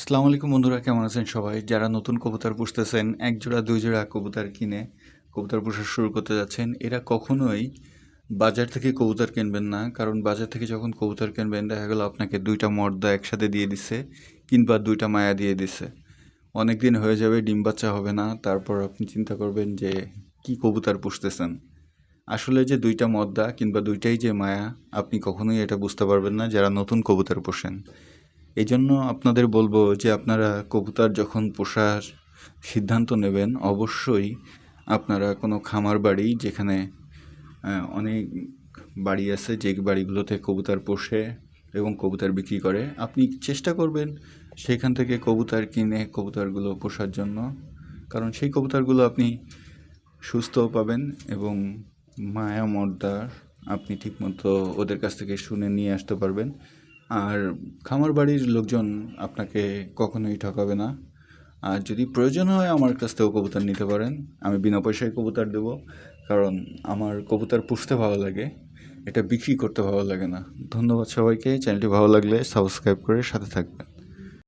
আসসালামু আলাইকুম বন্ধুরা, কেমন আছেন সবাই? যারা নতুন কবুতর পুষতেছেন, এক জোড়া, দুই জোড়া কবুতর কিনে কবুতর পোষা শুরু করতে যাচ্ছেন, এরা কখনোই বাজার থেকে কবুতর কিনবেন না। কারণ বাজার থেকে যখন কবুতর কিনবেন, দেখা গেল আপনাকে দুইটা মর্দা একসাথে দিয়ে দিছে কিংবা দুইটা মায়া দিয়ে দিছে। অনেক দিন হয়ে যাবে, ডিম বাচ্চা হবে না, তারপর আপনি চিন্তা করবেন যে কি কবুতর পুষতেছেন। আসলে যে দুইটা মদ্দা কিংবা দুইটাই যে মায়া, আপনি কখনোই এটা বুঝতে পারবেন না যারা নতুন কবুতর পোষেন। এই জন্য আপনাদের বলব যে আপনারা কবুতর যখন পোষার সিদ্ধান্ত নেবেন, অবশ্যই আপনারা কোনো খামার বাড়ি যেখানে অনেক বাড়ি আছে যে বাড়িগুলোতে কবুতর পোষে এবং কবুতর বিক্রি করে, আপনি চেষ্টা করবেন সেখান থেকে কবুতর কিনে কবুতরগুলো পোষার জন্য। কারণ সেই কবুতরগুলো আপনি সুস্থও পাবেন এবং মায়া মর্দার আপনি ঠিকমতো ওদের কাছ থেকে শুনে নিয়ে আসতে পারবেন। আর খামার বাড়ির লোকজন আপনাকে কখনোই ঠকাবে না। আর যদি প্রয়োজন হয় আমার কাছ থেকেও কবুতর নিতে পারেন। আমি বিনা পয়সায় কবুতর দেব, কারণ আমার কবুতর পুষতে ভালো লাগে, এটা বিক্রি করতে ভালো লাগে না। ধন্যবাদ সবাইকে, চ্যানেলটি ভালো লাগলে সাবস্ক্রাইব করে সাথে থাকবেন।